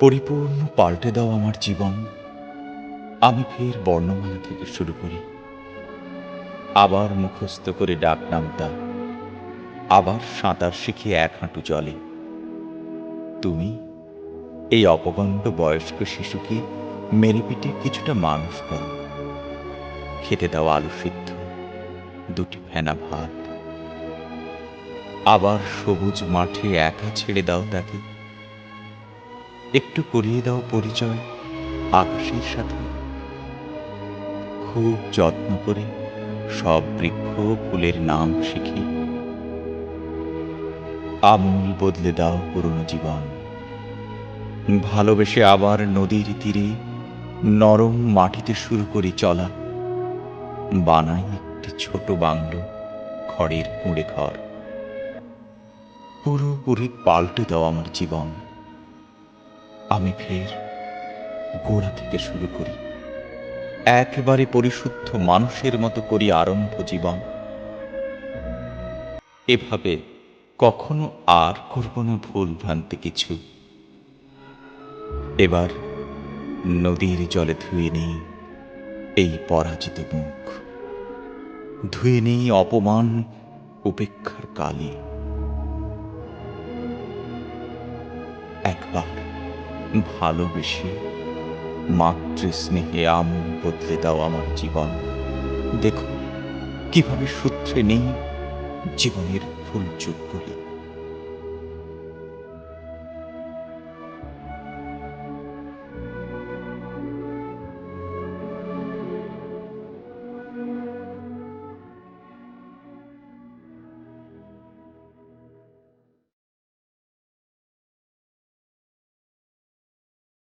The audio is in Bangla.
পরিপূর্ণ পাল্টে দাও আমার জীবন। আমি ফের বর্ণমালা থেকে শুরু করি। আবার মুখস্থ করে ডাক নামতা। আবার সাঁতার শিখে এক হাঁটু জলে তুমি, এই অপগণ্ড বয়স্ক শিশুকে মেরে পিটে কিছুটা মানুষ করো। খেতে দাও আলু সিদ্ধ, দুটি ফেনা ভাত। আবার সবুজ মাঠে একা ছেড়ে দাও তাকে। একটু করিয়ে দাও পরিচয়, আকাশের সাথে। খুব যত্ন করে সব বৃক্ষ ফুলের নাম শিখি, আমূল বদলে দাও পুরনো জীবন। ভালোবেসে আবার নদীর তীরে নরম মাটিতে শুরু করি চলা। বানাই একটি ছোট বাংলো খড়ের কুঁড়ে ঘর। পুরোপুরি পাল্টে দাও আমার জীবন। আমি ফের গোড়া থেকে শুরু করি। একেবারে পরিশুদ্ধ মানুষের মতো করি আরম্ভ জীবন। এভাবে কখনো আর করব না ভুল ভ্রান্তি কিছু। এবার নদীর জলে ধুয়ে নেই এই পরাজিত মুখ। ধুয়ে নেই অপমান উপেক্ষার কালি। একবার ভালোবেসে মাতৃস্নেহে আম বদলে দাও আমার জীবন। দেখো, কীভাবে সূত্রে নেই জীবনের ফুল চুপ করি